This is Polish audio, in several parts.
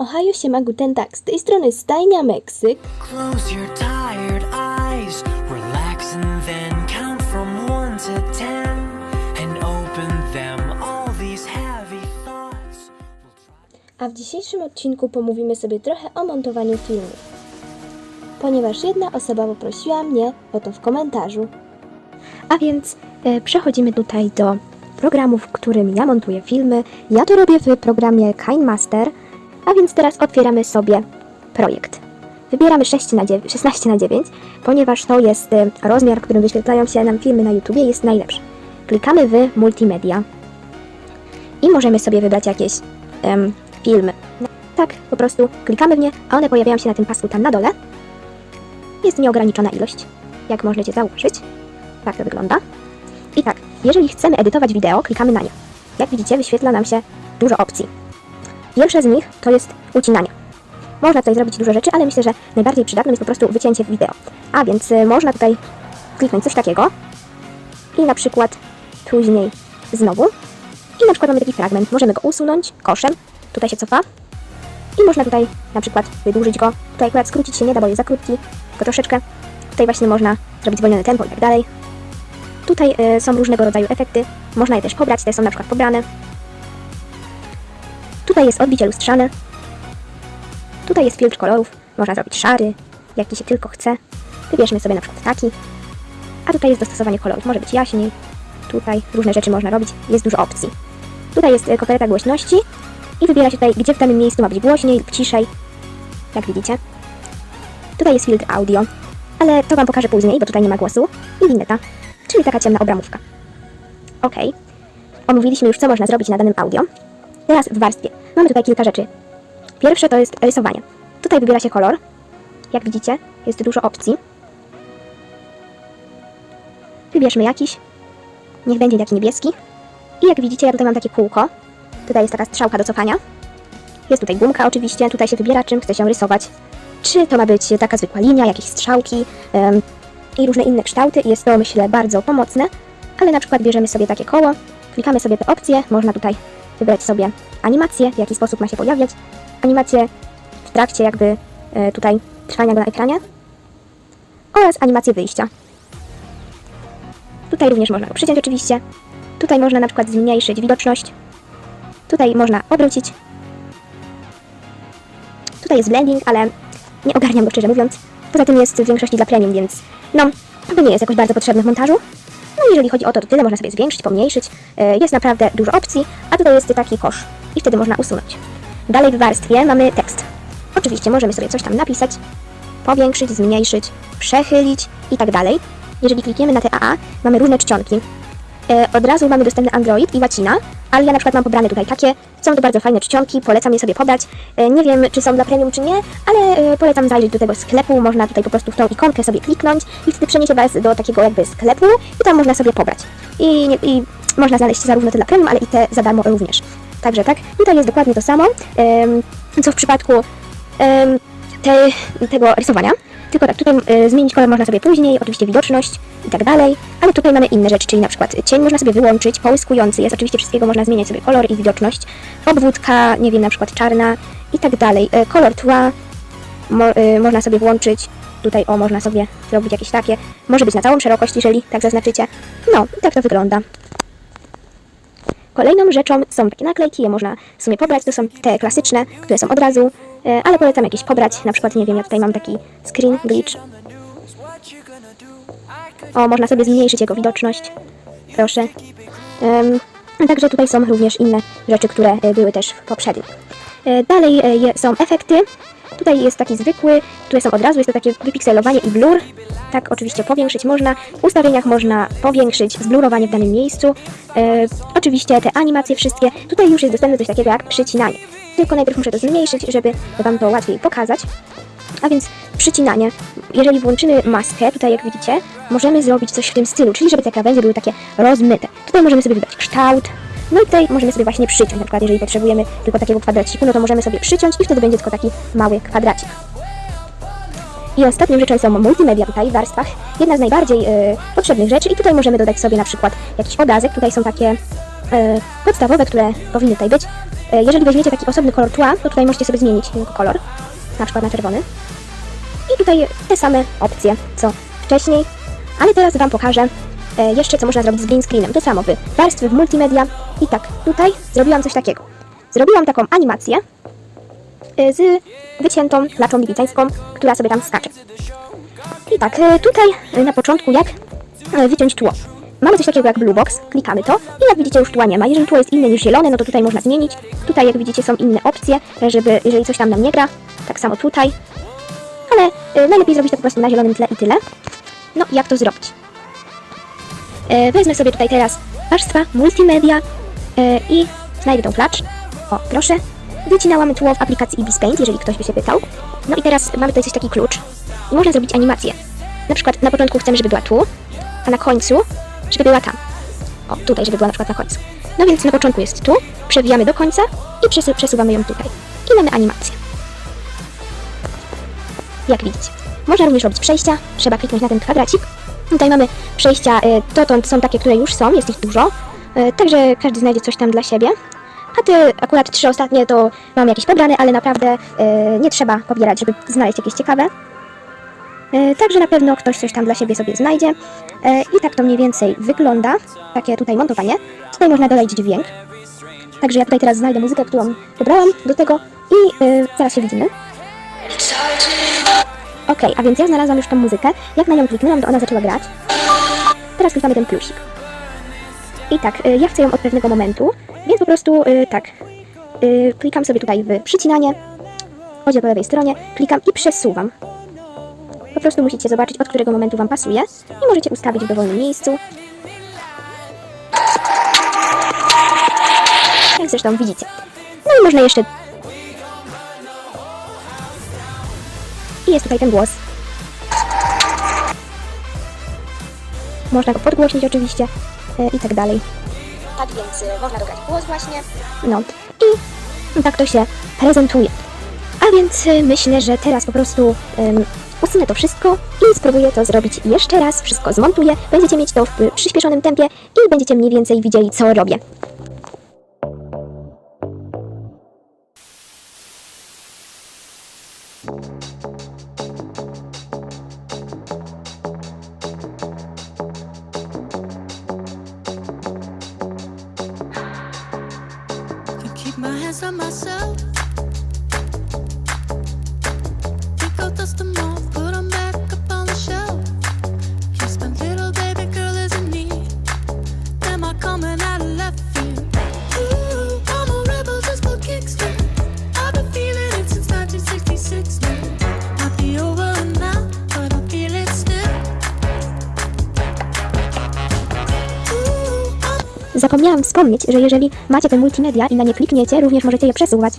Ohio siema guten tag, z tej strony Stajnia Meksyk. Close your tired eyes, relax and then count from to and open them. All these heavy thoughts. A w dzisiejszym odcinku pomówimy sobie trochę o montowaniu filmu. Ponieważ jedna osoba poprosiła mnie o to w komentarzu. A więc e, przechodzimy tutaj do programu, w którym ja montuję filmy. Ja to robię w programie KineMaster, a więc teraz otwieramy sobie projekt. Wybieramy 6 na 9, 16 na 9, ponieważ to jest e, rozmiar, którym wyświetlają się nam filmy na YouTubie, jest najlepszy. Klikamy w Multimedia i możemy sobie wybrać jakieś em, filmy. Tak, po prostu klikamy w nie, a one pojawiają się na tym pasku tam na dole. Jest nieograniczona ilość, jak możecie zauważyć. Tak to wygląda. I tak, jeżeli chcemy edytować wideo, klikamy na nie. Jak widzicie, wyświetla nam się dużo opcji. Pierwsza z nich to jest ucinanie. Można tutaj zrobić dużo rzeczy, ale myślę, że najbardziej przydatnym jest po prostu wycięcie wideo. A więc y, można tutaj kliknąć coś takiego i na przykład później znowu i na przykład mamy taki fragment. Możemy go usunąć koszem. Tutaj się cofa. I można tutaj na przykład wydłużyć go. Tutaj akurat skrócić się nie da, bo jest za krótki, tylko troszeczkę. Tutaj właśnie można zrobić zwolnione tempo i tak dalej. Tutaj y, są różnego rodzaju efekty. Można je też pobrać, te są na przykład pobrane. Tutaj jest odbicie lustrzane. Tutaj jest filtr kolorów. Można zrobić szary, jaki się tylko chce. Wybierzmy sobie na przykład taki. A tutaj jest dostosowanie kolorów. Może być jaśniej. Tutaj różne rzeczy można robić. Jest dużo opcji. Tutaj jest e, koperta głośności i wybiera się tutaj, gdzie w danym miejscu ma być głośniej lub ciszej, jak widzicie. Tutaj jest filtr audio, ale to Wam pokażę później, bo tutaj nie ma głosu. I wineta, czyli taka ciemna obramówka. Ok. Omówiliśmy już, co można zrobić na danym audio. Teraz w warstwie. Mamy tutaj kilka rzeczy. Pierwsze to jest rysowanie. Tutaj wybiera się kolor. Jak widzicie, jest dużo opcji. Wybierzmy jakiś. Niech będzie taki niebieski. I jak widzicie, ja tutaj mam takie kółko. Tutaj jest taka strzałka do cofania. Jest tutaj gumka oczywiście, tutaj się wybiera, czym chce się rysować. Czy to ma być taka zwykła linia, jakieś strzałki em, i różne inne kształty. Jest to, myślę, bardzo pomocne. Ale na przykład bierzemy sobie takie koło, klikamy sobie te opcje, można tutaj wybrać sobie animację, w jaki sposób ma się pojawiać. Animację w trakcie jakby e, tutaj trwania go na ekranie oraz animację wyjścia. Tutaj również można go przyciąć oczywiście. Tutaj można na przykład zmniejszyć widoczność. Tutaj można obrócić. Tutaj jest blending, ale nie ogarniam go szczerze mówiąc. Poza tym jest w większości dla premium, więc no, to nie jest jakoś bardzo potrzebne w montażu. No jeżeli chodzi o to, to tyle można sobie zwiększyć, pomniejszyć. E, Jest naprawdę dużo opcji, a tutaj jest taki kosz i wtedy można usunąć. Dalej w warstwie mamy tekst. Oczywiście możemy sobie coś tam napisać, powiększyć, zmniejszyć, przechylić i tak dalej. Jeżeli klikniemy na te AA, mamy różne czcionki. E, od razu mamy dostępny Android i łacina, ale ja na przykład mam pobrane tutaj takie. Są to bardzo fajne czcionki, polecam je sobie pobrać. E, nie wiem, czy są dla premium, czy nie, ale e, polecam zajrzeć do tego sklepu. Można tutaj po prostu w tą ikonkę sobie kliknąć i wtedy przeniesie Was do takiego jakby sklepu i tam można sobie pobrać. I, i można znaleźć zarówno te dla premium, ale i te za darmo również. Także tak, tutaj jest dokładnie to samo, co w przypadku te, tego rysowania. Tylko tak, tutaj y, zmienić kolor można sobie później, oczywiście widoczność i tak dalej, ale tutaj mamy inne rzeczy, czyli na przykład cień można sobie wyłączyć, połyskujący jest, oczywiście wszystkiego można zmieniać sobie kolor i widoczność, obwódka, nie wiem, na przykład czarna i tak dalej, y, kolor tła mo, y, można sobie włączyć, tutaj o, można sobie zrobić jakieś takie, może być na całą szerokość, jeżeli tak zaznaczycie, no i tak to wygląda. Kolejną rzeczą są takie naklejki, je można w sumie pobrać, to są te klasyczne, które są od razu, ale polecam jakieś pobrać, na przykład, nie wiem, ja tutaj mam taki screen glitch. O, można sobie zmniejszyć jego widoczność, proszę. Także tutaj są również inne rzeczy, które e, były też poprzednio. E, Dalej e, je- są efekty. Tutaj jest taki zwykły, które są od razu, jest to takie wypikselowanie i blur. Tak, oczywiście powiększyć można. W ustawieniach można powiększyć zblurowanie w danym miejscu. E, oczywiście te animacje wszystkie. Tutaj już jest dostępne coś takiego jak przycinanie. Tylko najpierw muszę to zmniejszyć, żeby Wam to łatwiej pokazać. A więc przycinanie. Jeżeli włączymy maskę, tutaj jak widzicie, możemy zrobić coś w tym stylu, czyli żeby te krawędzie były takie rozmyte. Tutaj możemy sobie wybrać kształt. No i tutaj możemy sobie właśnie przyciąć, na przykład jeżeli potrzebujemy tylko takiego kwadraciku, no to możemy sobie przyciąć i wtedy będzie tylko taki mały kwadracik. I ostatnią rzeczą są multimedia tutaj w warstwach. Jedna z najbardziej e, potrzebnych rzeczy i tutaj możemy dodać sobie na przykład jakiś obrazek. Tutaj są takie e, podstawowe, które powinny tutaj być. E, Jeżeli weźmiecie taki osobny kolor tła, to tutaj możecie sobie zmienić jego kolor, na przykład na czerwony. I tutaj te same opcje, co wcześniej, ale teraz Wam pokażę e, jeszcze, co można zrobić z green screenem. To samo, wy warstwy w multimedia i tak, tutaj zrobiłam coś takiego. Zrobiłam taką animację e, z wyciętą klaczą lipicańską, która sobie tam skacze. I tak, tutaj na początku jak wyciąć tło. Mamy coś takiego jak Blue Box, klikamy to i jak widzicie już tła nie ma. Jeżeli tło jest inne niż zielone, no to tutaj można zmienić. Tutaj jak widzicie są inne opcje, żeby jeżeli coś tam nam nie gra, tak samo tutaj. Ale e, najlepiej zrobić to po prostu na zielonym tle i tyle. No jak to zrobić? E, wezmę sobie tutaj teraz warstwa multimedia e, i znajdę tą klacz. O, proszę. Wycinałam tło w aplikacji Ibis Paint, jeżeli ktoś by się pytał. No i teraz mamy tutaj coś taki klucz. I można zrobić animację. Na przykład na początku chcemy, żeby była tu, a na końcu, żeby była tam. O, tutaj, żeby była na przykład na końcu. No więc na początku jest tu, przewijamy do końca i przesu przesuwamy ją tutaj. I mamy animację. Jak widzicie. Można również robić przejścia, trzeba kliknąć na ten kwadracik. Tutaj mamy przejścia, y, dotąd są takie, które już są, jest ich dużo, y, także każdy znajdzie coś tam dla siebie. A te akurat trzy ostatnie to mam jakieś pobrane, ale naprawdę y, nie trzeba pobierać, żeby znaleźć jakieś ciekawe. Y, Także na pewno ktoś coś tam dla siebie sobie znajdzie. Y, I tak to mniej więcej wygląda, takie tutaj montowanie. Tutaj można dodać dźwięk. Także ja tutaj teraz znajdę muzykę, którą wybrałam do tego i y, zaraz się widzimy. Ok, a więc ja znalazłam już tą muzykę. Jak na nią kliknęłam, to ona zaczęła grać. Teraz klikamy ten plusik. I tak, ja chcę ją od pewnego momentu, więc po prostu tak. Klikam sobie tutaj w przycinanie. Chodzę po lewej stronie, klikam i przesuwam. Po prostu musicie zobaczyć, od którego momentu Wam pasuje i możecie ustawić w dowolnym miejscu. Jak zresztą widzicie. No i można jeszcze... I jest tutaj ten głos. Można go podgłośnić oczywiście e, i tak dalej. Tak więc e, można dograć głos właśnie. No i tak to się prezentuje. A więc y, myślę, że teraz po prostu usunę to wszystko i spróbuję to zrobić jeszcze raz. Wszystko zmontuję. Będziecie mieć to w przyspieszonym tempie i będziecie mniej więcej widzieli, co robię. Keep my hands on myself. Zapomniałam wspomnieć, że jeżeli macie te multimedia i na nie klikniecie, również możecie je przesuwać.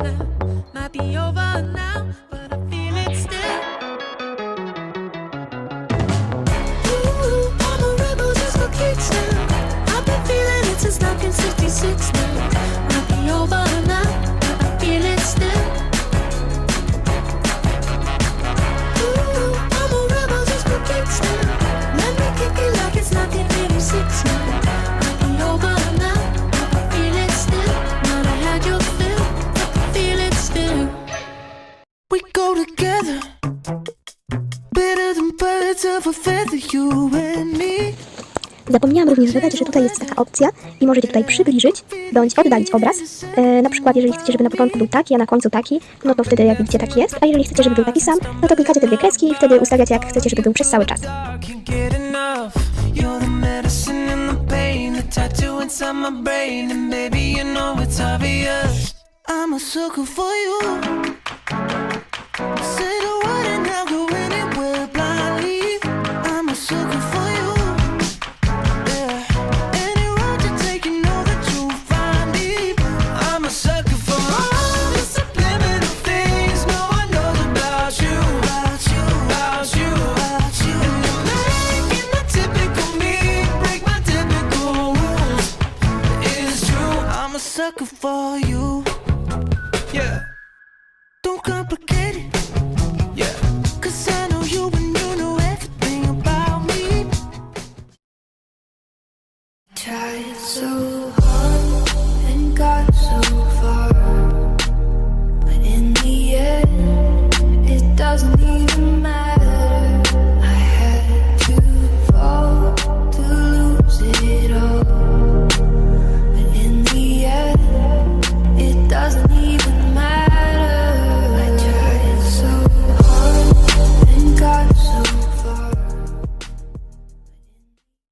Now. Zapomniałam również dodać, że tutaj jest taka opcja i możecie tutaj przybliżyć bądź oddalić obraz. E, na przykład, jeżeli chcecie, żeby na początku był taki, a na końcu taki, no to wtedy, jak widzicie, taki jest. A jeżeli chcecie, żeby był taki sam, no to klikacie te dwie kreski i wtedy ustawiacie, jak chcecie, żeby był przez cały czas. I can't get enough. You're sucker for you.